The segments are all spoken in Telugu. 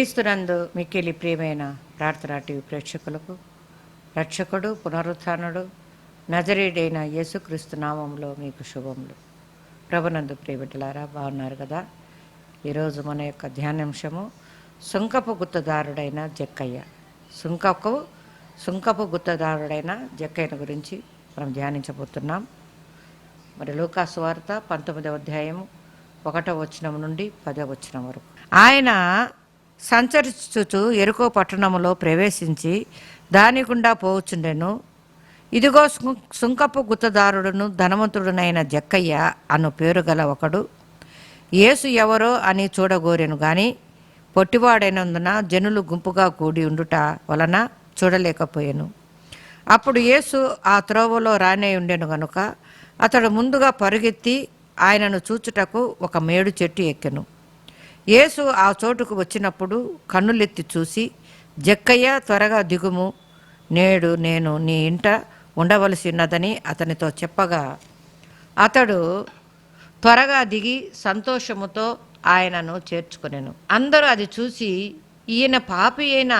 క్రీస్తునందు మిక్కిలి ప్రియమైన ప్రార్థనా టీవీ ప్రేక్షకులకు రక్షకుడు పునరుత్నుడు నజరేడైన యేసుక్రీస్తు నామంలో మీకు శుభములు. ప్రభునందు ప్రియబిడ్డలారా బాగున్నారు కదా? ఈరోజు మన యొక్క ధ్యానాంశము సుంకపు గుత్తదారుడైన జక్కయ్య. సుంకపు సుంకపు గుత్తదారుడైన జక్కయ్యను గురించి మనం ధ్యానించబోతున్నాం. మరి లూకాసు వార్త పంతొమ్మిదవ అధ్యాయం ఒకటవ వచనం నుండి పదవ వచనం వరకు. ఆయన సంచరించుచు ఎరుకో పట్టణములో ప్రవేశించి దాని గుండా పోవచ్చుండెను ఇదిగో సుంకపు గుత్తదారుడును ధనవంతుడునైన జక్కయ్య అను పేరు గల ఒకడు. యేసు ఎవరో అని చూడగోరెను గాని పొట్టివాడైనందున జనులు గుంపుగా కూడి ఉండుట వలన చూడలేకపోయాను. అప్పుడు యేసు ఆ త్రోవలో రానే ఉండెను గనుక అతడు ముందుగా పరుగెత్తి ఆయనను చూచుటకు ఒక మేడు చెట్టు ఎక్కెను. యేసు ఆ చోటుకు వచ్చినప్పుడు కన్నులెత్తి చూసి జక్కయ్య త్వరగా దిగుము. నేడు నేను నీ ఇంట ఉండవలసి ఉన్నదని అతనితో చెప్పగా అతడు త్వరగా దిగి సంతోషముతో ఆయనను చేర్చుకునేను. అందరూ అది చూసి ఈయన పాపి అయిన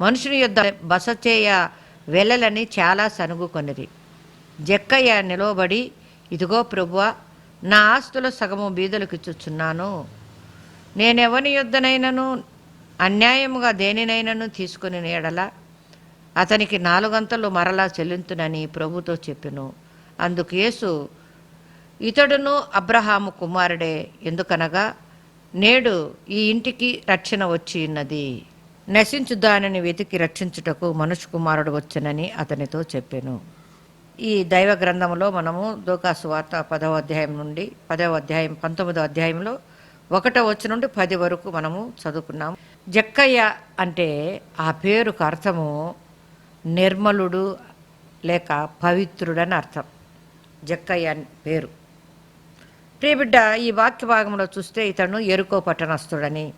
మనుషుని యొద్ద బస చేయ వెళ్ళలని చాలా సనుగుకొనిరి. జక్కయ్య నిలవబడి ఇదిగో ప్రభువ నా ఆస్తుల సగము బీదలకు ఇచ్చుచున్నాను. నేనెవని యుద్ధనైనను అన్యాయముగా దేనినైనను తీసుకుని ఎడల అతనికి నాలుగంతలు మరలా చెల్లింతునని ప్రభుతో చెప్పెను. అందుకు యేసు ఇతడును అబ్రహాము కుమారుడే ఎందుకనగా నేడు ఈ ఇంటికి రక్షణ వచ్చి ఉన్నది. నశించు దానిని వెతికి రక్షించుటకు మనుషు కుమారుడు వచ్చనని అతనితో చెప్పాను. ఈ దైవ గ్రంథంలో మనము దూకాసు వార్త పదవ అధ్యాయం నుండి పదవ అధ్యాయం పంతొమ్మిదో అధ్యాయంలో ఒకటో వచ్చి నుండి పది వరకు మనము చదువుకున్నాం. జక్కయ్య అంటే ఆ పేరుకు అర్థము నిర్మలుడు లేక పవిత్రుడని అర్థం. జక్కయ్య అని పేరు. ప్రియబిడ్డ ఈ వాక్య భాగంలో చూస్తే ఇతను ఎరుకో పట్టణస్థుడని.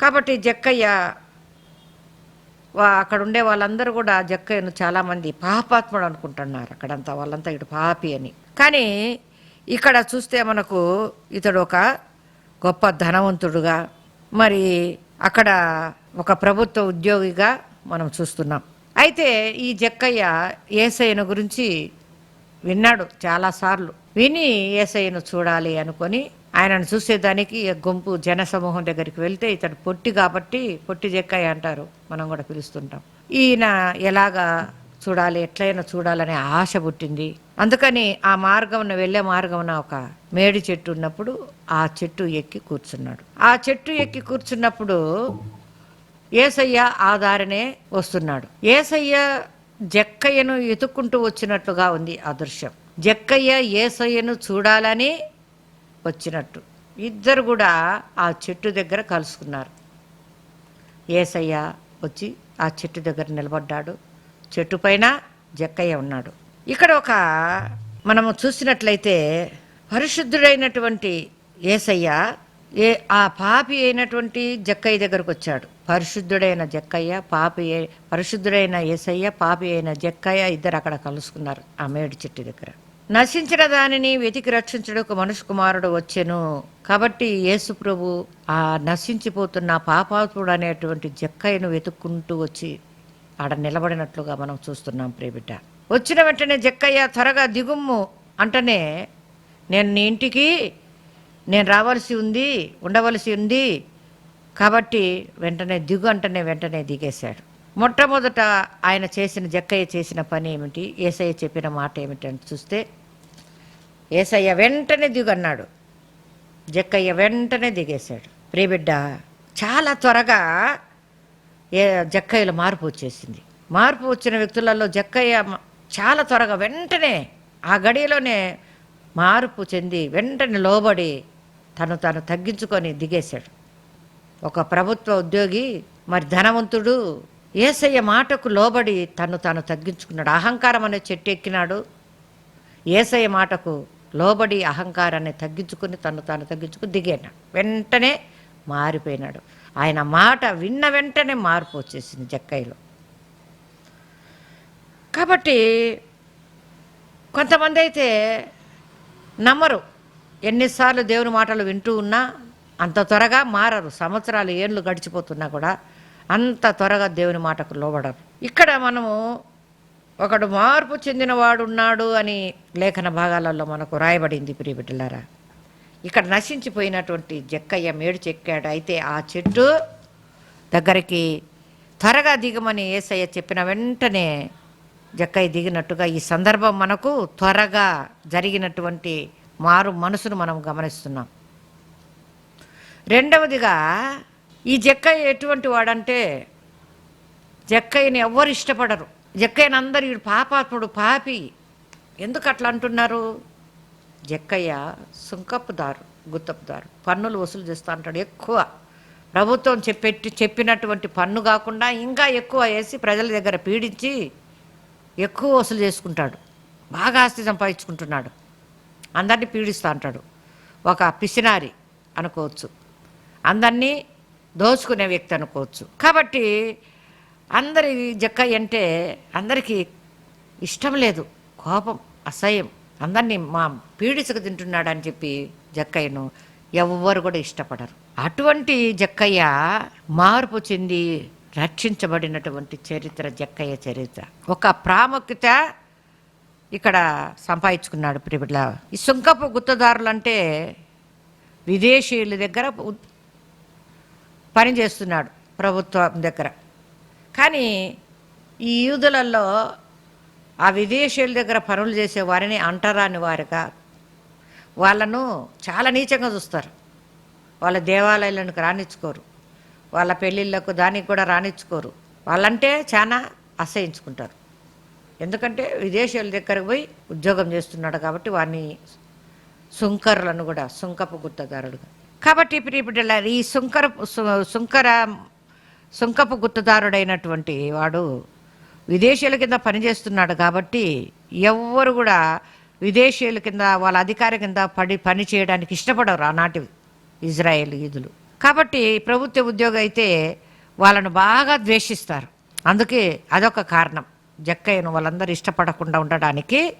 కాబట్టి జక్కయ్య వా అక్కడ ఉండే వాళ్ళందరూ కూడా జక్కయ్యను చాలామంది పాపాత్ముడు అనుకుంటున్నారు. అక్కడంతా వాళ్ళంతా ఇటు పాపి అని. కానీ ఇక్కడ చూస్తే మనకు ఇతడు ఒక గొప్ప ధనవంతుడుగా మరి అక్కడ ఒక ప్రభుత్వ ఉద్యోగిగా మనం చూస్తున్నాం. అయితే ఈ జక్కయ్య ఏసయ్యను గురించి విన్నాడు చాలాసార్లు. విని ఏసయ్యను చూడాలి అనుకొని ఆయనను చూసేదానికి గుంపు గుంపు జనసమూహం దగ్గరికి వెళ్తే ఇతడు పొట్టి కాబట్టి పొట్టి జక్కయ్య అంటారు మనం కూడా పిలుస్తుంటాం. ఈయన ఎలాగా చూడాలి ఎట్లయినా చూడాలనే ఆశ పుట్టింది. అందుకని ఆ మార్గమున వెళ్ళే మార్గమున ఒక మేడి చెట్టు ఉన్నప్పుడు ఆ చెట్టు ఎక్కి కూర్చున్నాడు. ఆ చెట్టు ఎక్కి కూర్చున్నప్పుడు ఏసయ్య ఆ దారినే వస్తున్నాడు. ఏసయ్య జక్కయ్యను ఎతుక్కుంటూ వచ్చినట్లుగా ఉంది ఆ దృశ్యం. జక్కయ్య ఏసయ్యను చూడాలని వచ్చినట్టు. ఇద్దరు కూడా ఆ చెట్టు దగ్గర కలుసుకున్నారు. ఏసయ్య వచ్చి ఆ చెట్టు దగ్గర నిలబడ్డాడు. చెట్టు పైన జక్కయ్య ఉన్నాడు. ఇక్కడ ఒక మనము చూసినట్లయితే పరిశుద్ధుడైనటువంటి ఏసయ్య ఏ ఆ పాపి అయినటువంటి జక్కయ్య దగ్గరకు వచ్చాడు. పరిశుద్ధుడైన జక్కయ్య పాపి పరిశుద్ధుడైన ఏసయ్య పాపి అయిన జక్కయ్య ఇద్దరు అక్కడ కలుసుకున్నారు ఆ మేడి చెట్టు దగ్గర. నశించిన దానిని వెతికి రక్షించడానికి మనుషు కుమారుడు వచ్చెను. కాబట్టి యేసు ప్రభు ఆ నశించిపోతున్న పాపాత్ముడు అనేటువంటి జక్కయ్యను వెతుక్కుంటూ వచ్చి ఆడ నిలబడినట్లుగా మనం చూస్తున్నాం ప్రియబిడ్డ. వచ్చిన వెంటనే జక్కయ్య త్వరగా దిగుమ్ము అంటనే నేను నీ ఇంటికి నేను రావాల్సి ఉంది ఉండవలసి ఉంది. కాబట్టి వెంటనే దిగు అంటనే వెంటనే దిగేశాడు. మొట్టమొదట ఆయన చేసిన జక్కయ్య చేసిన పని ఏమిటి? ఏసయ్య చెప్పిన మాట ఏమిటి అని చూస్తే ఏసయ్య వెంటనే దిగు అన్నాడు. జక్కయ్య వెంటనే దిగేశాడు. ప్రియబిడ్డ చాలా త్వరగా ఏ జక్కయ్యలో మార్పు వచ్చేసింది. మార్పు వచ్చిన వ్యక్తులలో జక్కయ్య చాలా త్వరగా వెంటనే ఆ గడియలోనే మార్పు చెంది వెంటనే లోబడి తను తను తగ్గించుకొని దిగేశాడు. ఒక ప్రభుత్వ ఉద్యోగి మరి ధనవంతుడు ఏసయ్య మాటకు లోబడి తను తాను తగ్గించుకున్నాడు. అహంకారం అనే చెట్టు ఎక్కినాడు. ఏసయ్య మాటకు లోబడి అహంకారాన్ని తగ్గించుకుని తను తాను తగ్గించుకుని దిగాడు వెంటనే మారిపోయినాడు. ఆయన మాట విన్న వెంటనే మార్పు వచ్చేసింది జక్కయ్యలో. కాబట్టి కొంతమంది అయితే నమ్మరు. ఎన్నిసార్లు దేవుని మాటలు వింటూ ఉన్నా అంత త్వరగా మారరు. సంవత్సరాలు ఏళ్ళు గడిచిపోతున్నా కూడా అంత త్వరగా దేవుని మాటకు లోబడరు. ఇక్కడ మనము ఒకడు మార్పు చెందినవాడున్నాడు అని లేఖన భాగాలలో మనకు రాయబడింది ప్రియబిడ్డలారా. ఇక్కడ నశించిపోయినటువంటి జక్కయ్య మేడు చెక్కాడు. అయితే ఆ చెట్టు దగ్గరికి త్వరగా దిగమని ఏసయ్య చెప్పిన వెంటనే జక్కయ్య దిగినట్టుగా ఈ సందర్భం మనకు త్వరగా జరిగినటువంటి మారు మనసును మనం గమనిస్తున్నాం. రెండవదిగా ఈ జక్కయ్య ఎటువంటి వాడంటే జక్కయ్యని ఎవ్వరు ఇష్టపడరు. జక్కయ్యని అందరు పాపాత్ముడు పాపి. ఎందుకు అట్లా అంటున్నారు? జక్కయ్య సుంకపుదారు గుత్తపుదారు. పన్నులు వసూలు చేస్తూ అంటాడు ఎక్కువ. ప్రభుత్వం చెప్పెట్టి చెప్పినటువంటి పన్ను కాకుండా ఇంకా ఎక్కువ వేసి ప్రజల దగ్గర పీడించి ఎక్కువ వసూలు చేసుకుంటాడు. బాగా ఆస్తి సంపాదించుకుంటున్నాడు. అందరినీ పీడిస్తూ అంటాడు. ఒక పిసినారి అనుకోవచ్చు. అందరినీ దోచుకునే వ్యక్తి అనుకోవచ్చు. కాబట్టి అందరి జక్కయ్య అంటే అందరికీ ఇష్టం లేదు. కోపం అసహ్యం. అందరినీ మా పీడిసకు తింటున్నాడు అని చెప్పి జక్కయ్యను ఎవ్వరు కూడా ఇష్టపడరు. అటువంటి జక్కయ్య మార్పు చెంది రక్షించబడినటువంటి చరిత్ర జక్కయ్య చరిత్ర. ఒక ప్రాముఖ్యత ఇక్కడ సంపాదించుకున్నాడు ప్రిబిడ్ల ఈ సుంకపు గుత్తదారులు అంటే విదేశీయుల దగ్గర పనిచేస్తున్నాడు పని చేస్తున్నాడు ప్రభుత్వం దగ్గర. కానీ ఈ యూదులలో ఆ విదేశీయుల దగ్గర పనులు చేసే వారిని అంటరాని వారిగా వాళ్ళను చాలా నీచంగా చూస్తారు. వాళ్ళ దేవాలయాలకు రానిచ్చుకోరు వాళ్ళ పెళ్ళిళ్ళకు దానికి కూడా రానిచ్చుకోరు వాళ్ళంటే చాలా అసహించుకుంటారు. ఎందుకంటే విదేశీయుల దగ్గరకు పోయి ఉద్యోగం చేస్తున్నాడు కాబట్టి వారిని సుంకరులను కూడా సుంకపు గుత్తదారుడుగా. కాబట్టి ఇప్పుడు ఇప్పుడు ఈ సుంకర సుంకర సుంకపు గుత్తదారుడైనటువంటి వాడు విదేశీయుల కింద పనిచేస్తున్నాడు కాబట్టి ఎవ్వరు కూడా విదేశీయుల కింద వాళ్ళ అధికారి కింద పడి పని చేయడానికి ఇష్టపడరు ఆనాటి ఇజ్రాయేల్ ఈదులు కాబట్టి ప్రభుత్వ ఉద్యోగం అయితే వాళ్ళను బాగా ద్వేషిస్తారు. అందుకే అదొక కారణం. జక్కయ్యను వాళ్ళందరూ ఇష్టపడకుండా ఉండడానికి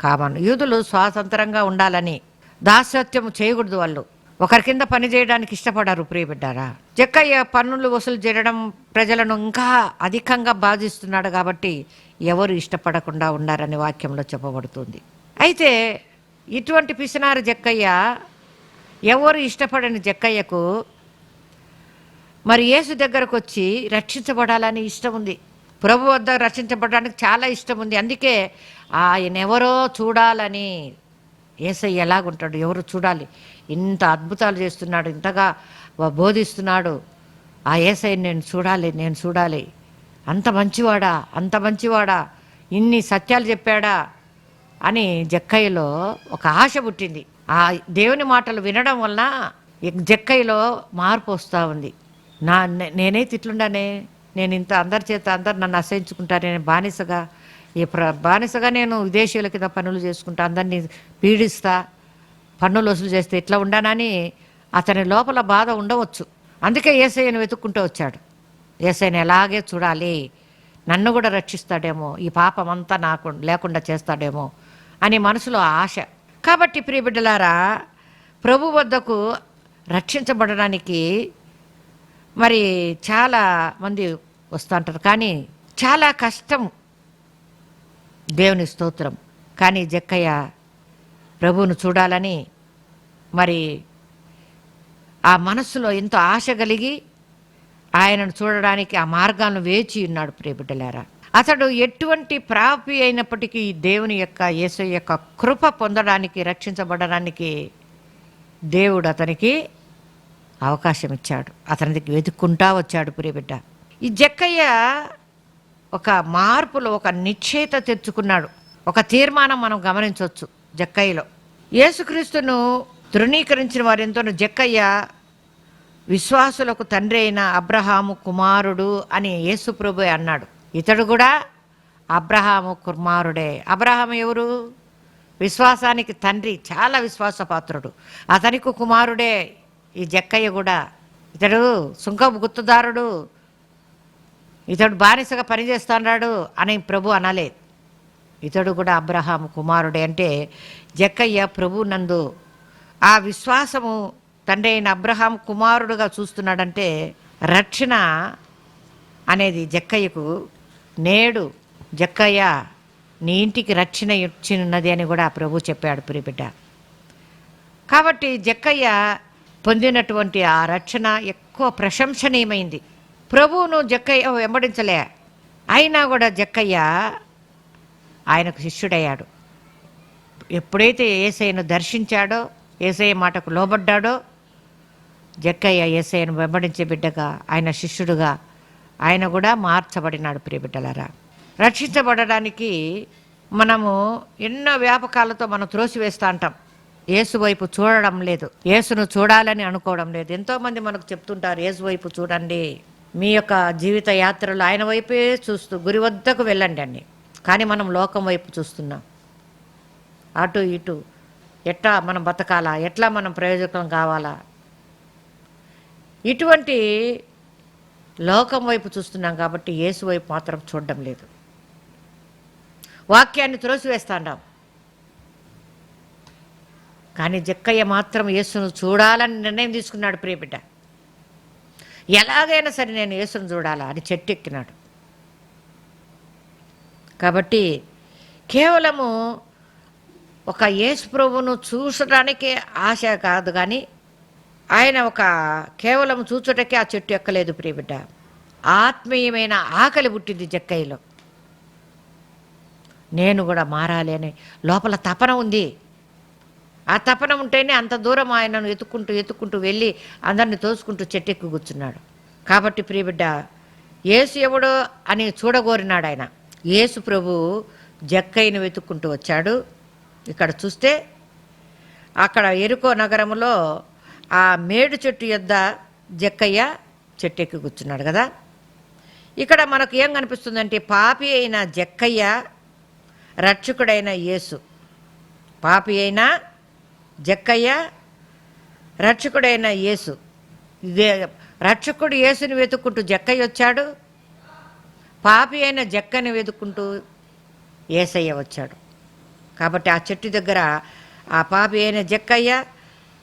కామన్. యూదులు స్వాతంత్రంగా ఉండాలని దాస్యత్యం చేయకూడదు వాళ్ళు. ఒకరి కింద పని చేయడానికి ఇష్టపడారు ప్రియబిడ్డారా జక్కయ్య పన్నులు వసూలు చేయడం ప్రజలను ఇంకా అధికంగా బాధిస్తున్నాడు కాబట్టి ఎవరు ఇష్టపడకుండా ఉన్నారని వాక్యంలో చెప్పబడుతుంది. అయితే ఇటువంటి పిసినారు జక్కయ్య ఎవరు ఇష్టపడని జక్కయ్యకు మరి యేసు దగ్గరకు వచ్చి రక్షించబడాలని ఇష్టం ఉంది. ప్రభు వద్ద రక్షించబడడానికి చాలా ఇష్టం ఉంది. అందుకే ఆయన ఎవరో చూడాలని ఏసై ఎలాగుంటాడు ఎవరు చూడాలి. ఇంత అద్భుతాలు చేస్తున్నాడు ఇంతగా బోధిస్తున్నాడు. ఆ ఏసైని నేను చూడాలి నేను చూడాలి. అంత మంచివాడా అంత మంచివాడా ఇన్ని సత్యాలు చెప్పాడా అని జక్కయ్యలో ఒక ఆశ పుట్టింది. ఆ దేవుని మాటలు వినడం వలన జక్కయ్యలో మార్పు వస్తూ ఉంది. నా నేనైతే నేనే తిట్లుండానే నేను ఇంత అందరి చేత అందరు నన్ను అసహించుకుంటా నేను బానిసగా ఈ ప్ర బానిసగా నేను విదేశీయుల కింద పనులు చేసుకుంటా అందరినీ పీడిస్తా పన్నులు వసూలు చేస్తే ఇట్లా ఉండానని అతని లోపల బాధ ఉండవచ్చు. అందుకే ఏసైని వెతుక్కుంటూ వచ్చాడు. ఏసైని ఎలాగే చూడాలి? నన్ను కూడా రక్షిస్తాడేమో? ఈ పాపం అంతా నాకు లేకుండా చేస్తాడేమో? అని మనసులో ఆశ. కాబట్టి ప్రియబిడ్డలారా ప్రభు వద్దకు రక్షించబడడానికి మరి చాలా మంది వస్తుంటారు కానీ చాలా కష్టం దేవుని స్తోత్రం. కానీ జక్కయ్య ప్రభువును చూడాలని మరి ఆ మనస్సులో ఎంతో ఆశ కలిగి ఆయనను చూడడానికి ఆ మార్గాలను వేచి ఉన్నాడు ప్రియబిడ్డలారా. అతడు ఎటువంటి ప్రాపి అయినప్పటికీ దేవుని యొక్క యేసు యొక్క కృప పొందడానికి రక్షించబడడానికి దేవుడు అతనికి అవకాశం ఇచ్చాడు. అతనికి వెతుక్కుంటా వచ్చాడు ప్రియబిడ్డ. ఈ జక్కయ్య ఒక మార్పులో ఒక నిశ్చయిత తెచ్చుకున్నాడు. ఒక తీర్మానం మనం గమనించవచ్చు. జక్కయ్యలో. యేసుక్రీస్తును తృణీకరించిన వారెంతో జక్కయ్య విశ్వాసులకు తండ్రి అయిన అబ్రహాము కుమారుడు అని యేసుప్రభు అన్నాడు. ఇతడు కూడా అబ్రహాము కుమారుడే. అబ్రహాం ఎవరు? విశ్వాసానికి తండ్రి చాలా విశ్వాసపాత్రుడు. అతనికి కుమారుడే ఈ జక్కయ్య కూడా. ఇతడు సుంకపు గుర్తుదారుడు ఇతడు బానిసగా పనిచేస్తున్నాడు అని ప్రభు అనలేదు. ఇతడు కూడా అబ్రహాం కుమారుడే అంటే జక్కయ్య ప్రభు నందు ఆ విశ్వాసము తండ్రి అయిన అబ్రహాం కుమారుడుగా చూస్తున్నాడంటే రక్షణ అనేది జక్కయ్యకు నేడు జక్కయ్య నీ ఇంటికి రక్షణ ఇచ్చినది అని కూడా ప్రభు చెప్పాడు ప్రియబిడ్డ కాబట్టి జక్కయ్య పొందినటువంటి ఆ రక్షణ ఎక్కువ ప్రశంసనీయమైంది. ప్రభువును జక్కయ్య వెంబడించలే. అయినా కూడా జక్కయ్య ఆయనకు శిష్యుడయ్యాడు. ఎప్పుడైతే ఏసైను దర్శించాడో ఏసయ్య మాటకు లోబడ్డాడో జక్కయ్య ఏసైను వెంబడించే బిడ్డగా ఆయన శిష్యుడుగా ఆయన కూడా మార్చబడినాడు ప్రియబిడ్డలారా రక్షించబడడానికి మనము ఎన్నో వ్యాపకాలతో మనం త్రోసివేస్తూ అంటాం యేసు వైపు చూడడం లేదు. యేసును చూడాలని అనుకోవడం లేదు. ఎంతోమంది మనకు చెప్తుంటారు యేసు వైపు చూడండి. మీ యొక్క జీవిత యాత్రలో ఆయన వైపే చూస్తూ గురి వద్దకు వెళ్ళండి అండి కానీ మనం లోకం వైపు చూస్తున్నాం. అటు ఇటు. ఎట్లా మనం బతకాలా? ఎట్లా మనం ప్రయోజకం కావాలా? ఇటువంటి లోకం వైపు చూస్తున్నాం కాబట్టి యేసు వైపు మాత్రం చూడడం లేదు. వాక్యాన్ని త్రోసివేస్తాండాం. కానీ జక్కయ్య మాత్రం యేసును చూడాలని నిర్ణయం తీసుకున్నాడు ప్రియబిడ్డ. ఎలాగైనా సరే నేను యేసును చూడాలా అని చెట్టెక్కినాడు. కాబట్టి కేవలము ఒక యేసు ప్రభువును చూసడానికే ఆశ కాదు కానీ ఆయన ఒక కేవలం చూచుటకే ఆ చెట్టు ఎక్కలేదు ప్రియబిడ్డ. ఆత్మీయమైన ఆకలి పుట్టింది జక్కయ్యలో. నేను కూడా మారాలి అని లోపల తపన ఉంది. ఆ తపన ఉంటేనే అంత దూరం ఆయనను ఎత్తుకుంటూ ఎత్తుకుంటూ వెళ్ళి అందరిని తోసుకుంటూ చెట్టెక్కి కూర్చున్నాడు. కాబట్టి ప్రియబిడ్డ ఏసు ఎవడో అని చూడగోరినాడు ఆయన. యేసు ప్రభు జక్కయ్యను వెతుక్కుంటూ వచ్చాడు. ఇక్కడ చూస్తే అక్కడ ఎరుకో నగరంలో ఆ మేడు చెట్టు యొద్ద జక్కయ్య చెట్టెక్కి కూర్చున్నాడు కదా. ఇక్కడ మనకు ఏం కనిపిస్తుందంటే పాపి అయిన జక్కయ్య రక్షకుడైన యేసు. పాపి అయిన జక్కయ్య రక్షకుడైన యేసు. ఇదే రక్షకుడు యేసుని వెతుక్కుంటూ జక్కయ్య వచ్చాడు. పాపి అయిన జక్కని వెతుక్కుంటూ ఏసయ్య వచ్చాడు. కాబట్టి ఆ చెట్టు దగ్గర ఆ పాపి అయిన జక్కయ్య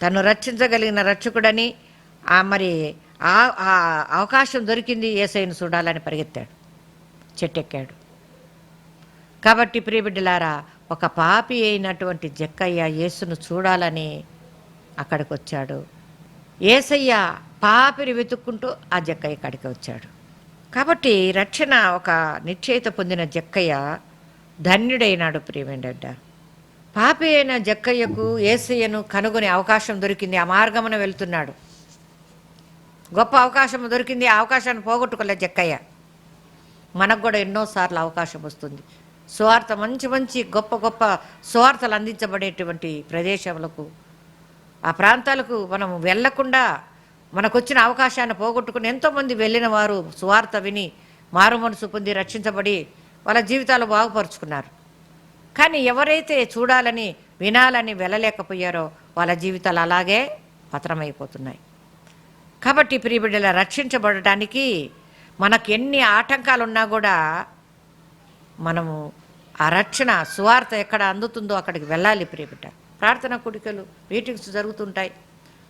తను రక్షించగలిగిన రక్షకుడని ఆ మరి ఆ ఆ అవకాశం దొరికింది ఏసైను చూడాలని పరిగెత్తాడు. చెట్టెక్కాడు. కాబట్టి ప్రియబిడ్డలారా ఒక పాపి అయినటువంటి జక్కయ్య యేసును చూడాలని అక్కడికి వచ్చాడు ఏసయ్య పాపిని వెతుక్కుంటూ ఆ జక్కయ్య కాడికి వచ్చాడు. కాబట్టి రక్షణ ఒక నిశ్చయిత పొందిన జక్కయ్య ధన్యుడైనాడు ప్రియమేండ పాపి అయిన జక్కయ్యకు ఏసయ్యను కనుగొనే అవకాశం దొరికింది ఆ మార్గమున వెళ్తున్నాడు. గొప్ప అవకాశం దొరికింది ఆ అవకాశాన్ని పోగొట్టుకోలే జక్కయ్య. మనకు కూడా ఎన్నోసార్లు అవకాశం వస్తుంది. స్వార్థ మంచి మంచి గొప్ప గొప్ప సువార్తలు అందించబడేటువంటి ప్రదేశములకు ఆ ప్రాంతాలకు మనం వెళ్ళకుండా మనకు వచ్చిన అవకాశాన్ని పోగొట్టుకుని ఎంతోమంది వెళ్ళిన వారు స్వార్థ విని మారు మనసు పొంది రక్షించబడి వాళ్ళ జీవితాలు బాగుపరుచుకున్నారు. కానీ ఎవరైతే చూడాలని వినాలని వెళ్ళలేకపోయారో వాళ్ళ జీవితాలు అలాగే పతనమైపోతున్నాయి. కాబట్టి ప్రియబిడ్డల రక్షించబడటానికి మనకు ఎన్ని ఆటంకాలు ఉన్నా కూడా మనము ఆ రక్షణ సువార్త ఎక్కడ అందుతుందో అక్కడికి వెళ్ళాలి ప్రియబిడ్డ. ప్రార్థన కుడికలు మీటింగ్స్ జరుగుతుంటాయి.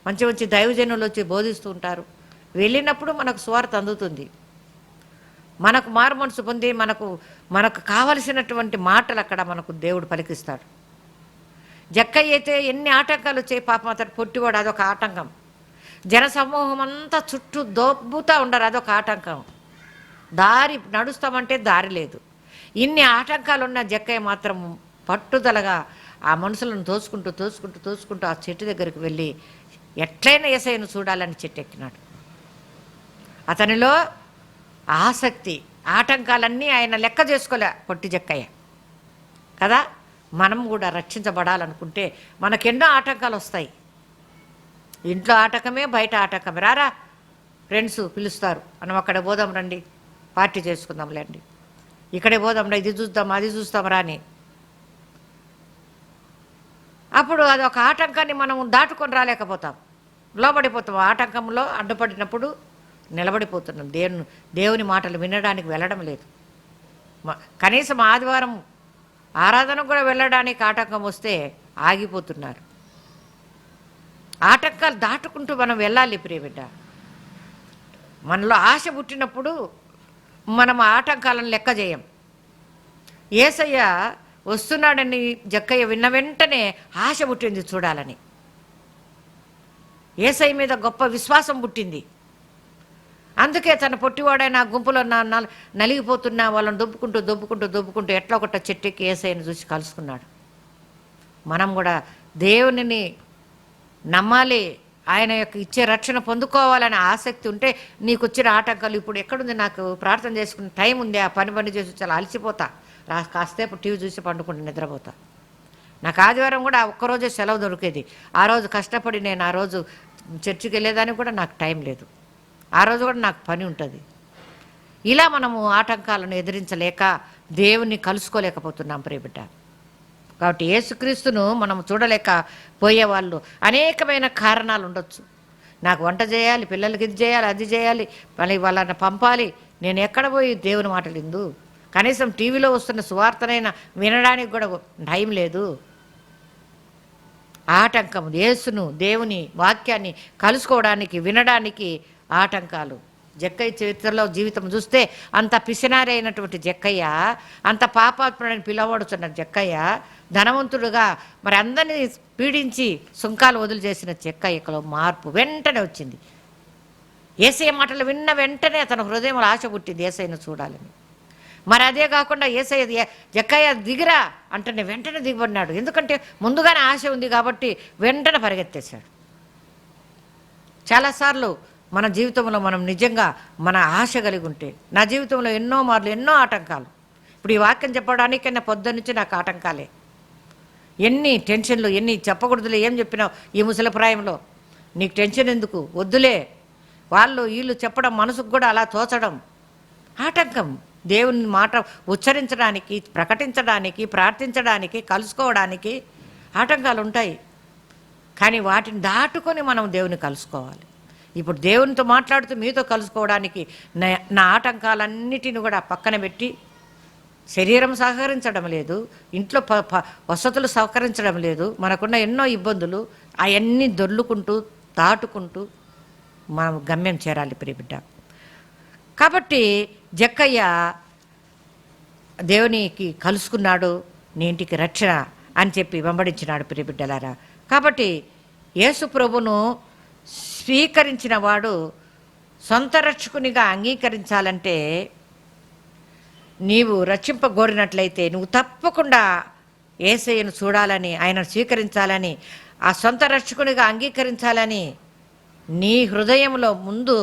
మంచి మంచి దైవజనులు వచ్చి బోధిస్తూ ఉంటారు వెళ్ళినప్పుడు మనకు స్వార్థ అందుతుంది. మనకు మారు మనసు పొంది మనకు మనకు కావలసినటువంటి మాటలు అక్కడ మనకు దేవుడు పలికిస్తాడు. జక్క అయితే ఎన్ని ఆటంకాలు వచ్చాయి పాపం అతడు పొట్టివాడు అదొక ఆటంకం. జనసమూహం అంతా చుట్టూ దొబ్బుతా ఉండరు అదొక ఆటంకం. దారి నడుస్తామంటే దారి లేదు. ఇన్ని ఆటంకాలు ఉన్న జక్కయ్య మాత్రం పట్టుదలగా ఆ మనుషులను తోసుకుంటూ తోసుకుంటూ తోసుకుంటూ ఆ చెట్టు దగ్గరికి వెళ్ళి ఎట్లయినా ఎసైను చూడాలని చెట్టు ఎక్కినాడు అతనిలో ఆసక్తి ఆటంకాలన్నీ ఆయన లెక్క చేసుకోలే పొట్టి జక్కయ్య. కదా? మనం కూడా రక్షించబడాలనుకుంటే మనకెన్నో ఆటంకాలు వస్తాయి ఇంట్లో ఆటకమే బయట ఆటకమే. రారా ఫ్రెండ్స్ పిలుస్తారు. మనం అక్కడ పోదాం రండి పార్టీ చేసుకుందాం లేండి. ఇక్కడే పోదాంరా ఇది చూద్దాం అది చూస్తాం రాని అప్పుడు అది ఒక ఆటంకాన్ని మనం దాటుకొని రాలేకపోతాం. లోబడిపోతాం ఆటంకంలో అడ్డుపడినప్పుడు నిలబడిపోతున్నాం. దేవుని దేవుని మాటలు వినడానికి వెళ్ళడం లేదు. కనీసం ఆదివారం ఆరాధనకు కూడా వెళ్ళడానికి ఆటంకం వస్తే ఆగిపోతున్నారు. ఆటంకాలు దాటుకుంటూ మనం వెళ్ళాలి ప్రియబిడ్డ. మనలో ఆశ పుట్టినప్పుడు మనం ఆటంకాలను లెక్క చేయం. ఏసయ్య వస్తున్నాడని జక్కయ్య విన్న వెంటనే ఆశ పుట్టింది చూడాలని. ఏసై మీద గొప్ప విశ్వాసం పుట్టింది. అందుకే తన పొట్టివాడైన ఆ గుంపులో నా- నల- నలిగిపోతున్న వాళ్ళని దొబ్బుకుంటూ దొబ్బుకుంటూ దొబ్బుకుంటూ ఎట్లా ఒకట చెట్టుకి ఏసైని చూసి కలుసుకున్నాడు. మనం కూడా దేవునిని నమ్మాలి ఆయన యొక్క ఇచ్చే రక్షణ పొందుకోవాలనే ఆసక్తి ఉంటే నీకు వచ్చిన ఆటంకాలు ఇప్పుడు ఎక్కడుంది నాకు ప్రార్థన చేసుకునే టైం ఉంది ఆ పని పని చేసి చాలా అలసిపోతా. రా కాసేపు టీవీ చూసి పండుకుంటూ నిద్రపోతా. నాకు ఆదివారం కూడా ఆ ఒక్కరోజే సెలవు దొరికేది. ఆ రోజు కష్టపడి నేను ఆ రోజు చర్చికి వెళ్ళేదానికి కూడా నాకు టైం లేదు. ఆ రోజు కూడా నాకు పని ఉంటుంది. ఇలా మనము ఆటంకాలను ఎదిరించలేక దేవుణ్ణి కలుసుకోలేకపోతున్నాం ప్రియబిడ్డ. కాబట్టి యేసుక్రీస్తును మనం చూడలేక పోయేవాళ్ళు అనేకమైన కారణాలు ఉండొచ్చు. నాకు వంట చేయాలి పిల్లలకి ఇది చేయాలి అది చేయాలి మళ్ళీ వాళ్ళని పంపాలి. నేను ఎక్కడ పోయి దేవుని మాటలిందు కనీసం టీవీలో వస్తున్న సువార్తనైనా వినడానికి కూడా టైం లేదు. ఆటంకం యేసును దేవుని వాక్యాన్ని కలుసుకోవడానికి వినడానికి ఆటంకాలు. జక్కయ్య చరిత్రలో జీవితం చూస్తే అంత పిసినారైనటువంటి జక్కయ్య అంత పాపాత్ముడని పిలవడుతున్న జక్కయ్య ధనవంతుడుగా మరి అందరినీ పీడించి సుంకాలు వదులు చేసిన జక్కయ్యలో మార్పు వెంటనే వచ్చింది. ఏసఐ మాటలు విన్న వెంటనే తన హృదయంలో ఆశ పుట్టింది. ఏసైను చూడాలని. మరి అదే కాకుండా ఏసయ్య జక్కయ్య దిగిరా అంటేనే వెంటనే దిగబడినాడు. ఎందుకంటే ముందుగానే ఆశ ఉంది కాబట్టి వెంటనే పరిగెత్తేశాడు. చాలాసార్లు మన జీవితంలో మనం నిజంగా మన ఆశ కలిగి ఉంటే నా జీవితంలో ఎన్నో మార్లు ఎన్నో ఆటంకాలు. ఇప్పుడు ఈ వాక్యం చెప్పడానికి నా పొద్దు నుంచి నాకు ఆటంకాలే. ఎన్ని టెన్షన్లు ఎన్ని చెప్పకూడదులే ఏం చెప్పినావు ఈ ముసలి ప్రాయంలో? నీకు టెన్షన్ ఎందుకు? వద్దులే. వాళ్ళు వీళ్ళు చెప్పడం మనసుకు కూడా అలా తోచడం ఆటంకం. దేవుని మాట ఉచ్చరించడానికి ప్రకటించడానికి ప్రార్థించడానికి కలుసుకోవడానికి ఆటంకాలు ఉంటాయి. కానీ వాటిని దాటుకొని మనం దేవుని కలుసుకోవాలి. ఇప్పుడు దేవునితో మాట్లాడుతూ మీతో కలుసుకోవడానికి నా నా ఆటంకాలన్నిటిని కూడా పక్కన పెట్టి శరీరం సహకరించడం లేదు ఇంట్లో ప వసతులు సహకరించడం లేదు మనకున్న ఎన్నో ఇబ్బందులు అవన్నీ దొర్లుకుంటూ దాటుకుంటూ మనం గమ్యం చేరాలి ప్రియబిడ్డ. కాబట్టి జక్కయ్య దేవునికి కలుసుకున్నాడు నీ ఇంటికి రక్షణ అని చెప్పి వెంబడించినాడు ప్రియబిడ్డలారా. కాబట్టి యేసు ప్రభును స్వీకరించిన వాడు సొంత రక్షకునిగా అంగీకరించాలంటే నీవు రక్షింపగోరినట్లయితే నువ్వు తప్పకుండా ఏసయ్యను చూడాలని ఆయన స్వీకరించాలని ఆ సొంత రక్షకునిగా అంగీకరించాలని నీ హృదయంలో ముందు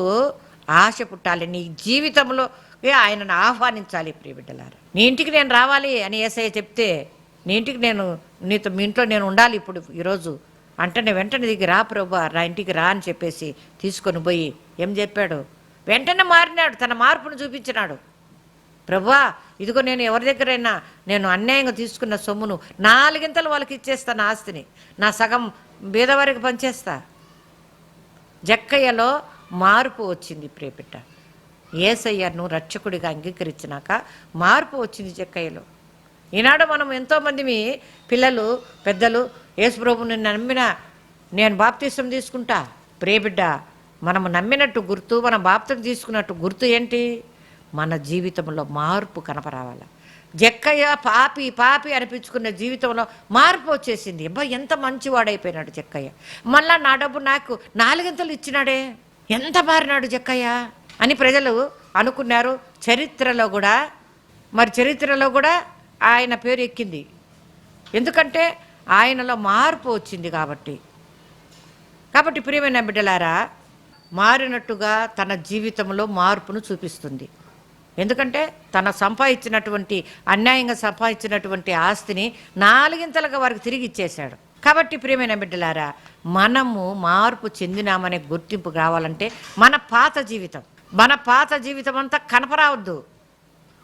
ఆశ పుట్టాలి. నీ జీవితంలో ఏ ఆయనను ఆహ్వానించాలి ప్రియబిడ్డలారు నీ ఇంటికి నేను రావాలి అని ఏసయ్య చెప్తే నీ ఇంటికి నేను నీతో మీ ఇంట్లో నేను ఉండాలి ఇప్పుడు ఈరోజు. అంటనే వెంటనే దిగి రా ప్రభు నా ఇంటికి రా అని చెప్పేసి తీసుకొని పోయి ఏం చెప్పాడు? వెంటనే మారినాడు తన మార్పును చూపించినాడు. ప్రభా ఇదిగో నేను ఎవరి దగ్గరైనా నేను అన్యాయంగా తీసుకున్న సొమ్మును నాలుగింతలు వాళ్ళకి ఇచ్చేస్తాను ఆస్తిని. నా సగం బీదవారికి పనిచేస్తా జక్కయ్యలో మార్పు వచ్చింది ప్రియపిట్ట ఏసయ్యను రక్షకుడిగా అంగీకరించినాక మార్పు వచ్చింది చెక్కయ్యలో ఈనాడు మనం ఎంతోమంది మీ పిల్లలు పెద్దలు యేసుప్రభుని నమ్మిన నేను బాప్తీసం తీసుకుంటా? ప్రేబిడ్డ మనము నమ్మినట్టు గుర్తు మనం బాప్తం తీసుకున్నట్టు గుర్తు ఏంటి? మన జీవితంలో మార్పు కనపరావాలి? జక్కయ్య పాపి పాపి అనిపించుకున్న జీవితంలో మార్పు వచ్చేసింది. అబ్బా ఎంత మంచివాడైపోయినాడు జక్కయ్య. మళ్ళా నా డబ్బు నాకు నాలుగింతలు ఇచ్చినాడే. ఎంత మారినాడు జక్కయ్య? అని ప్రజలు అనుకున్నారు. చరిత్రలో కూడా మరి చరిత్రలో కూడా ఆయన పేరు ఎక్కింది. ఎందుకంటే ఆయనలో మార్పు వచ్చింది కాబట్టి. కాబట్టి ప్రియమైన బిడ్డలారా మారినట్టుగా తన జీవితంలో మార్పును చూపిస్తుంది. ఎందుకంటే తన సంపాదించినటువంటి అన్యాయంగా సంపాదించినటువంటి ఆస్తిని నాలుగింతలుగా వారికి తిరిగి ఇచ్చేశాడు. కాబట్టి ప్రియమైన బిడ్డలారా మనము మార్పు చెందినామనే గుర్తింపు కావాలంటే మన పాత జీవితం మన పాత జీవితం అంతా కనపరావద్దు.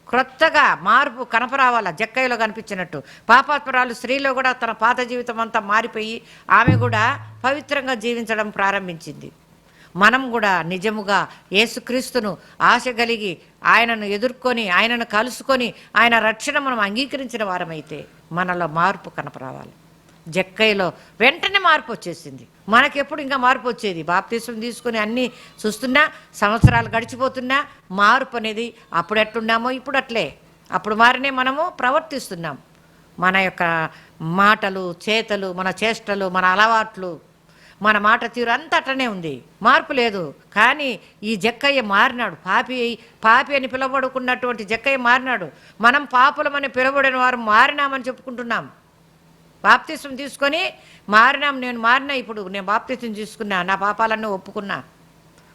క్రొత్తగా మార్పు కనపరావాల? జక్కయ్యలో కనిపించినట్టు. పాపాత్మరాలు స్త్రీలో కూడా తన పాత జీవితం అంతా మారిపోయి ఆమె కూడా పవిత్రంగా జీవించడం ప్రారంభించింది. మనం కూడా నిజముగా యేసుక్రీస్తును ఆశ కలిగి ఆయనను ఎదుర్కొని ఆయనను కలుసుకొని ఆయన రక్షణ మనం అంగీకరించిన వారమైతే మనలో మార్పు కనపరావాలి. జక్కయ్యలో వెంటనే మార్పు వచ్చేసింది. మనకెప్పుడు ఇంకా మార్పు వచ్చేది? బాప్తీసం తీసుకొని అన్నీ చూస్తున్నా సంవత్సరాలు గడిచిపోతున్నా మార్పు అనేది అప్పుడు ఎట్లున్నామో ఇప్పుడు అట్లే. అప్పుడు మారినే మనము ప్రవర్తిస్తున్నాం. మన యొక్క మాటలు చేతలు మన చేష్టలు మన అలవాట్లు మన మాట తీరు అంతా అట్లనే ఉంది. మార్పు లేదు. కానీ ఈ జక్కయ్య మారినాడు. పాపి పాపి అని పిలువబడుకున్నటువంటి జక్కయ్య మారినాడు. మనం పాపులమని పిలువబడిన వారు మారినామని చెప్పుకుంటున్నాం. బాప్తిసం తీసుకొని మారినాం నేను మారినా ఇప్పుడు నేను బాప్తిసం తీసుకున్నా నా పాపాలన్నీ ఒప్పుకున్నా.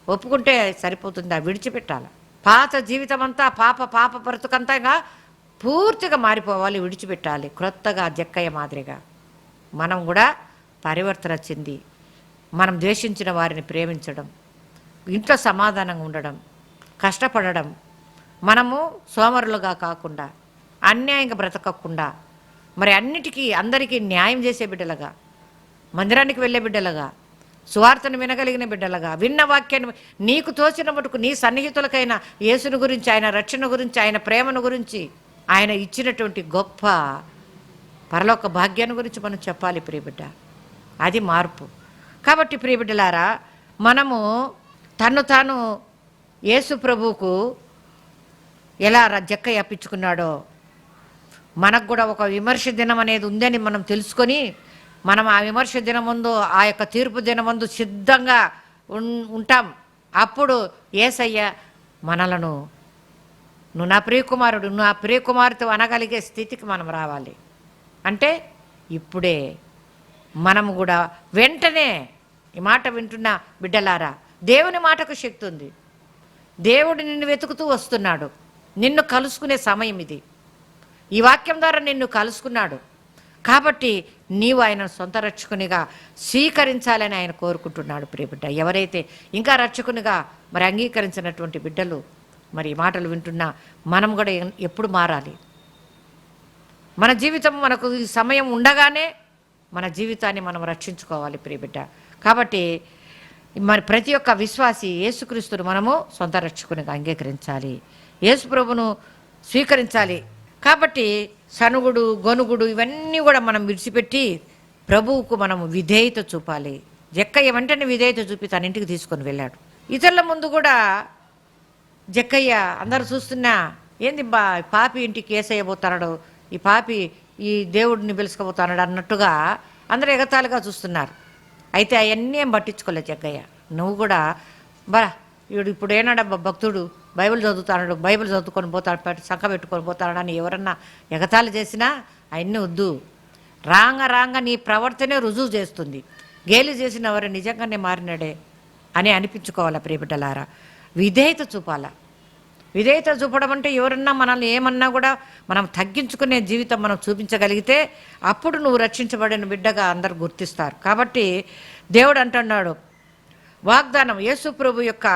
ఒప్పుకుంటే సరిపోతుందా? విడిచిపెట్టాలి? పాత జీవితం అంతా పాప పాప బ్రతుకంతా పూర్తిగా మారిపోవాలి విడిచిపెట్టాలి క్రొత్తగా జక్కయ్య మాదిరిగా. మనం కూడా పరివర్తన చెంది మనం ద్వేషించిన వారిని ప్రేమించడం ఇంట్లో సమాధానంగా ఉండడం కష్టపడడం మనము సోమరులుగా కాకుండా అన్యాయంగా బ్రతకకుండా మరి అన్నిటికీ అందరికీ న్యాయం చేసే బిడ్డలుగా మందిరానికి వెళ్ళే బిడ్డలుగా సువార్తను వినగలిగిన బిడ్డలుగా విన్న వాక్యాన్ని నీకు తోచిన మటుకు నీ సన్నిహితులకైన యేసుని గురించి ఆయన రక్షణ గురించి ఆయన ప్రేమను గురించి ఆయన ఇచ్చినటువంటి గొప్ప పరలోక భాగ్యాన్ని గురించి మనం చెప్పాలి ప్రియబిడ్డ. అది మార్పు. కాబట్టి ప్రియబిడ్డలారా మనము తను తాను యేసు ప్రభువుకు ఎలా ర- జక్క అప్పించుకున్నాడో మనకు కూడా ఒక విమర్శ దినం అనేది ఉందని మనం తెలుసుకొని మనం ఆ విమర్శ దినముందు ఆ యొక్క తీర్పు దినముందు సిద్ధంగా ఉంటాం. అప్పుడు ఏసయ్య మనలను నువ్వు నా ప్రియకుమారుడు నువ్వు ఆ ప్రియకుమారుతో అనగలిగే స్థితికి మనం రావాలి. అంటే ఇప్పుడే మనము కూడా వెంటనే ఈ మాట వింటున్న బిడ్డలారా దేవుని మాటకు శక్తి ఉంది. దేవుడు నిన్ను వెతుకుతూ వస్తున్నాడు. నిన్ను కలుసుకునే సమయం ఇది. ఈ వాక్యం ద్వారా నిన్ను కలుసుకున్నాడు. కాబట్టి నీవు ఆయన సొంత రక్షకునిగా స్వీకరించాలని ఆయన కోరుకుంటున్నాడు ప్రియబిడ్డ ఎవరైతే ఇంకా రక్షకునిగా మరి అంగీకరించినటువంటి బిడ్డలు మరి ఈ మాటలు వింటున్నా మనం కూడా ఎప్పుడు మారాలి. మన జీవితం మనకు ఈ సమయం ఉండగానే మన జీవితాన్ని మనం రక్షించుకోవాలి ప్రియబిడ్డ కాబట్టి మరి ప్రతి ఒక్క విశ్వాసి యేసుక్రీస్తును మనము సొంత రక్షకునిగా అంగీకరించాలి. యేసు ప్రభును స్వీకరించాలి. కాబట్టి సనుగుడు గొనుగుడు ఇవన్నీ కూడా మనం విడిచిపెట్టి ప్రభువుకు మనము విధేయత చూపాలి. జక్కయ్య వెంటనే విధేయత చూపి తన ఇంటికి తీసుకొని వెళ్ళాడు. ఇతరుల ముందు కూడా జక్కయ్య అందరు చూస్తున్నా ఏంది బా పాపి ఇంటికి ఏసయ్యబోతున్నాడు ఈ పాపి ఈ దేవుడిని పిలుచుకోబోతున్నాడు అన్నట్టుగా అందరూ ఎగతాళిగా చూస్తున్నారు. అయితే అవన్నీ ఏం పట్టించుకోలేదు జగ్గయ్య నువ్వు కూడా బా ఇప్పుడు ఏనాడబ్బా భక్తుడు బైబిల్ చదువుతాడు బైబిల్ చదువుకొని పోతాడు సంఖ పెట్టుకొని పోతాడు అని ఎవరన్నా ఎగతాళి చేసినా అవన్నీ వద్దు. రాంగ రాంగ నీ ప్రవర్తనే రుజువు చేస్తుంది. గేలి చేసిన వారు నిజంగానే మారినాడే అని అనిపించుకోవాలా ప్రియబిడ్డలారా? విధేయత చూపాలా? విధేయత చూపడం అంటే ఎవరన్నా మనల్ని ఏమన్నా కూడా మనం తగ్గించుకునే జీవితం మనం చూపించగలిగితే అప్పుడు నువ్వు రక్షించబడిన బిడ్డగా అందరు గుర్తిస్తారు. కాబట్టి దేవుడు అంటున్నాడు వాగ్దానం యేసు ప్రభు యొక్క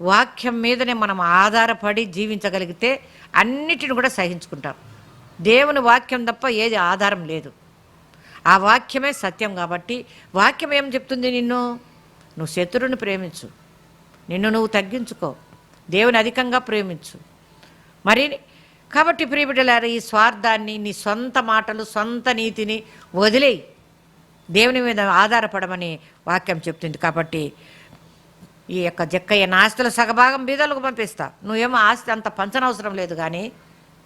వాక్యం మీదనే మనం ఆధారపడి జీవించగలిగితే అన్నిటిని కూడా సహించుకుంటాం. దేవుని వాక్యం తప్ప ఏది ఆధారం లేదు. ఆ వాక్యమే సత్యం కాబట్టి వాక్యం ఏం చెప్తుంది నిన్ను? నువ్వు శత్రువుని ప్రేమించు. నిన్ను నువ్వు తగ్గించుకో. దేవుని అధికంగా ప్రేమించు. మరి కాబట్టి ప్రియబిడ్డలారు ఈ స్వార్థాన్ని నీ సొంత మాటలు సొంత నీతిని వదిలేయి. దేవుని మీద ఆధారపడమని వాక్యం చెప్తుంది కాబట్టి ఈ యొక్క జక్కయ్య నా ఆస్తుల సగభాగం బీదలకు పంపిస్తా. నువ్వేమో ఆస్తి అంత పంచనవసరం లేదు కానీ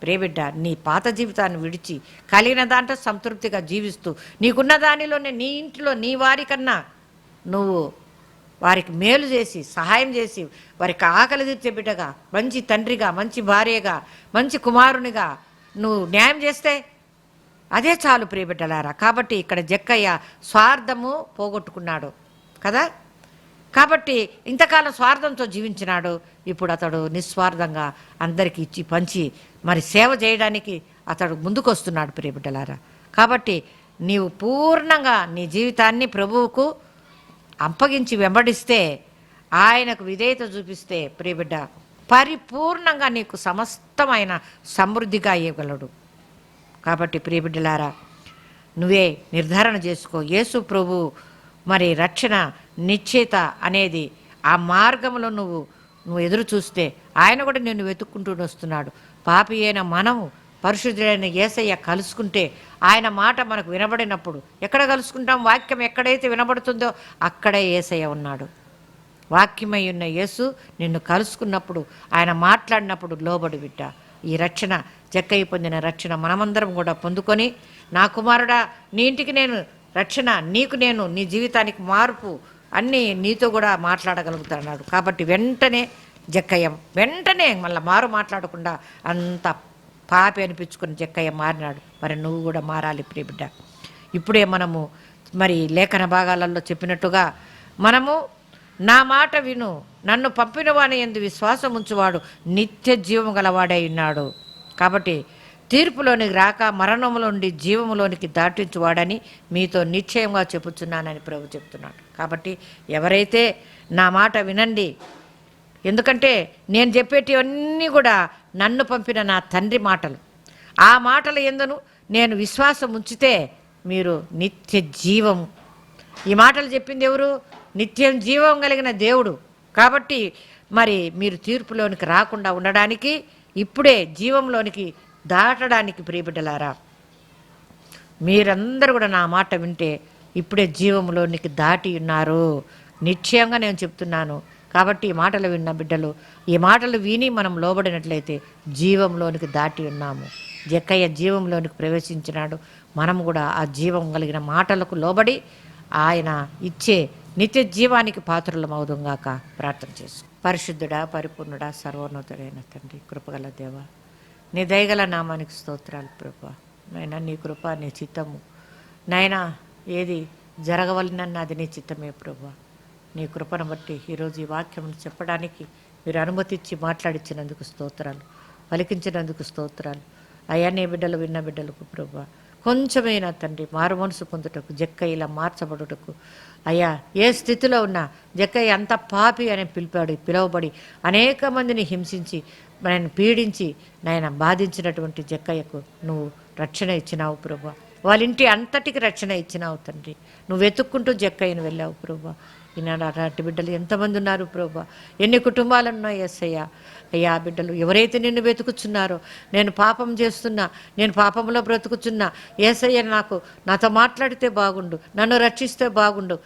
ప్రేబిడ్డ నీ పాత జీవితాన్ని విడిచి కలిగిన దాంట్లో సంతృప్తిగా జీవిస్తూ నీకున్న దానిలోనే నీ ఇంట్లో నీ వారికన్నా నువ్వు వారికి మేలు చేసి సహాయం చేసి వారికి ఆకలి తీర్చే బిడ్డగా మంచి తండ్రిగా మంచి భార్యగా మంచి కుమారునిగా నువ్వు న్యాయం చేస్తే అదే చాలు ప్రియబిడ్డలారా. కాబట్టి ఇక్కడ జక్కయ్య స్వార్థము పోగొట్టుకున్నాడు. కదా? కాబట్టి ఇంతకాలం స్వార్థంతో జీవించినాడు. ఇప్పుడు అతడు నిస్వార్థంగా అందరికీ ఇచ్చి పంచి మరి సేవ చేయడానికి అతడు ముందుకొస్తున్నాడు ప్రియబిడ్డలారా కాబట్టి నీవు పూర్ణంగా నీ జీవితాన్ని ప్రభువుకు అప్పగించి వెంబడిస్తే ఆయనకు విధేయత చూపిస్తే ప్రియబిడ్డ పరిపూర్ణంగా నీకు సమస్తమైన సమృద్ధిగా ఇవ్వగలడు కాబట్టి ప్రియబిడ్డలారా నువ్వే నిర్ధారణ చేసుకో. యేసు ప్రభు మరి రక్షణ నిశ్చేత అనేది ఆ మార్గంలో నువ్వు నువ్వు ఎదురు చూస్తే ఆయన కూడా నిన్ను వెతుక్కుంటూ వస్తున్నాడు. పాపి అయిన మనము పరిశుద్ధుడైన ఏసయ్య కలుసుకుంటే ఆయన మాట మనకు వినబడినప్పుడు ఎక్కడ కలుసుకుంటాం? వాక్యం ఎక్కడైతే వినబడుతుందో అక్కడే ఏసయ్య ఉన్నాడు. వాక్యమై ఉన్న యేసు నిన్ను కలుసుకున్నప్పుడు ఆయన మాట్లాడినప్పుడు లోబడి బిడ్డ. ఈ రక్షణ చెక్కయి పొందిన రక్షణ మనమందరం కూడా పొందుకొని నా కుమారుడా నీ ఇంటికి నేను రక్షణ నీకు నేను నీ జీవితానికి మార్పు అన్నీ నీతో కూడా మాట్లాడగలుగుతున్నాడు కాబట్టి వెంటనే జక్కయ్యం వెంటనే మళ్ళీ మారు మాట్లాడకుండా అంత పాపి అనిపించుకుని జక్కయ్య మారినాడు. మరి నువ్వు కూడా మారాలి ప్రియ బిడ్డ ఇప్పుడే మనము మరి లేఖన భాగాలలో చెప్పినట్టుగా మనము నా మాట విను. నన్ను పంపినవాని ఎందు విశ్వాసం ఉంచువాడు నిత్య జీవం గలవాడై ఉన్నాడు. కాబట్టి తీర్పులోనికి రాక మరణములోండి జీవములోనికి దాటించువాడని మీతో నిశ్చయంగా చెప్పుచున్నానని ప్రభు చెప్తున్నాడు. కాబట్టి ఎవరైతే నా మాట వినండి ఎందుకంటే నేను చెప్పేటివన్నీ కూడా నన్ను పంపిన నా తండ్రి మాటలు. ఆ మాటల ఎందును నేను విశ్వాసం ఉంచితే మీరు నిత్య జీవం. ఈ మాటలు చెప్పింది ఎవరు? నిత్యం జీవం కలిగిన దేవుడు. కాబట్టి మరి మీరు తీర్పులోనికి రాకుండా ఉండడానికి ఇప్పుడే జీవంలోనికి దాటడానికి ప్రియబిడ్డలారా మీరందరూ కూడా నా మాట వింటే ఇప్పుడే జీవంలోనికి దాటి ఉన్నారు. నిశ్చయంగా నేను చెప్తున్నాను. కాబట్టి ఈ మాటలు విన్న బిడ్డలు ఈ మాటలు విని మనం లోబడినట్లయితే జీవంలోనికి దాటి ఉన్నాము. జక్కయ్య జీవంలోనికి ప్రవేశించినాడు. మనం కూడా ఆ జీవం కలిగిన మాటలకు లోబడి ఆయన ఇచ్చే నిత్య జీవానికి పాత్రలమవుదుగాక ప్రార్థన చేసు పరిశుద్ధుడా పరిపూర్ణుడా సర్వోన్నతుడైన తండ్రి కృపగల దేవ నీ దయగల నామానికి స్తోత్రాలు ప్రభా. నాయనా నీ కృప నీ చిత్తము. నాయనా ఏది జరగవలనన్న అది నీ చిత్తమే ప్రభా. నీ కృపను బట్టి ఈరోజు ఈ వాక్యం చెప్పడానికి మీరు అనుమతిచ్చి మాట్లాడించినందుకు స్తోత్రాలు పలికించినందుకు స్తోత్రాలు. అయ్యా నీ బిడ్డలు విన్న బిడ్డలకు ప్రభా. కొంచెమైనా తండ్రి మారు మనసు పొందుటకు జక్క ఇలా మార్చబడుటకు. అయ్యా ఏ స్థితిలో ఉన్నా జక్కయ్య అంత పాపి అని పిలిపాడు పిలువబడి అనేక మందిని హింసించి ఆయన పీడించి నాయన బాధించినటువంటి జక్కయ్యకు నువ్వు రక్షణ ఇచ్చినావు ప్రభు వాళ్ళ ఇంటి అంతటికి రక్షణ ఇచ్చినావు తండ్రి. నువ్వు వెతుక్కుంటూ జక్కయ్యను వెళ్ళావు ప్రభు ఈనాడు అలాంటి బిడ్డలు ఎంతమంది ఉన్నారు ప్రభు ఎన్ని కుటుంబాలు ఉన్నాయి ఎస్సయ్యా. అయ్యా బిడ్డలు ఎవరైతే నిన్ను వెతుకుచున్నారో నేను పాపం చేస్తున్నా నేను పాపంలో బ్రతుకుచున్నా ఏసయ్య నాకు నాతో మాట్లాడితే బాగుండు నన్ను రక్షిస్తే బాగుండు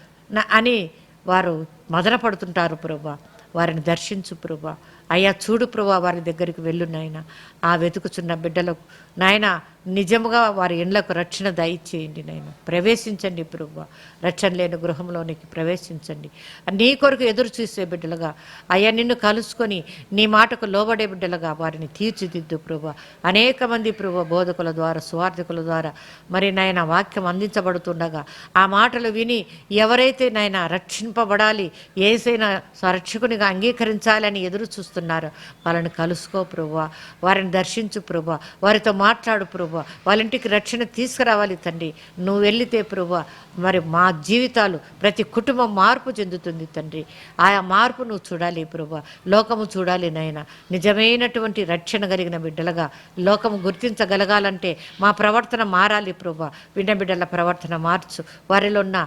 అని వారు మదనపడుతుంటారు ప్రభా వారిని దర్శించు ప్రభా అయ్యా చూడు ప్రభా వారి దగ్గరికి వెళ్ళు నాయన. ఆ వెతుకుచున్న బిడ్డలకు నాయన నిజముగా వారి ఇండ్లకు రక్షణ దయచేయండి నేను ప్రవేశించండి ప్రభు రక్షణ లేని గృహంలోనికి ప్రవేశించండి. నీ కొరకు ఎదురు చూసే బిడ్డలుగా అయ్యా నిన్ను కలుసుకొని నీ మాటకు లోబడే బిడ్డలుగా వారిని తీర్చిదిద్దు ప్రభు అనేక మంది ప్రభు బోధకుల ద్వారా స్వార్థకుల ద్వారా మరి నాయన వాక్యం అందించబడుతుండగా ఆ మాటలు విని ఎవరైతే నాయన రక్షింపబడాలి ఏసైనా రక్షకునిగా అంగీకరించాలని ఎదురు చూస్తున్నారో వాళ్ళని కలుసుకో ప్రభు వారిని దర్శించు ప్రభు వారితో మాట్లాడు ప్రభు వాళ్ళ ఇంటికి రక్షణ తీసుకురావాలి తండ్రి. నువ్వు వెళ్ళితే ప్రభా మరి మా జీవితాలు ప్రతి కుటుంబం మార్పు చెందుతుంది తండ్రి. ఆయా మార్పు నువ్వు చూడాలి ప్రభా. లోకము చూడాలి నాయన. నిజమైనటువంటి రక్షణ కలిగిన బిడ్డలుగా లోకము గుర్తించగలగాలంటే మా ప్రవర్తన మారాలి ప్రభా. విన్న బిడ్డల ప్రవర్తన మార్చు. వారిలో ఉన్న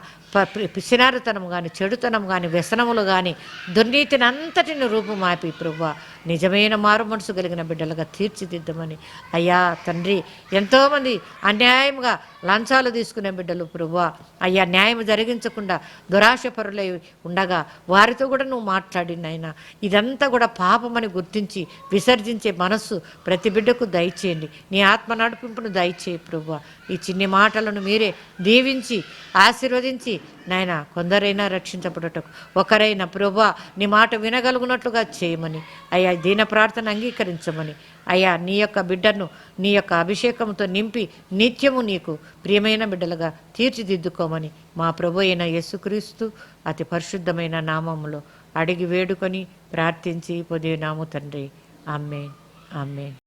పిసినారుతనం కానీ చెడుతనం కానీ వ్యసనములు కానీ దుర్నీతిని అంతటిని రూపుమాపి ప్రభా. నిజమైన మారు మనసు కలిగిన బిడ్డలుగా తీర్చిదిద్దమని. అయ్యా తండ్రి ఎంతోమంది అన్యాయంగా లంచాలు తీసుకునే బిడ్డలు ప్రభా అయ్యా న్యాయం జరిగించకుండా దురాశపరులై ఉండగా వారితో కూడా నువ్వు మాట్లాడి ఇదంతా కూడా పాపమని గుర్తించి విసర్జించే మనస్సు ప్రతి బిడ్డకు దయచేయండి. నీ ఆత్మ నడిపింపును దయచేయి ప్రభా ఈ చిన్ని మాటలను మీరే దీవించి ఆశీర్వదించి నాయన కొందరైనా రక్షించబడటకు ఒకరైనా ప్రభా నీ మాట వినగలుగునట్లుగా చేయమని. అయ్యా దీన ప్రార్థన అంగీకరించమని. అయ్యా నీ యొక్క బిడ్డను నీ యొక్క అభిషేకంతో నింపి నిత్యము నీకు ప్రియమైన బిడ్డలుగా తీర్చిదిద్దుకోమని మా ప్రభు అయిన యేసుక్రీస్తు అతి పరిశుద్ధమైన నామములో అడిగి వేడుకొని ప్రార్థించి పొందినాము తండ్రి. అమ్మే అమ్మే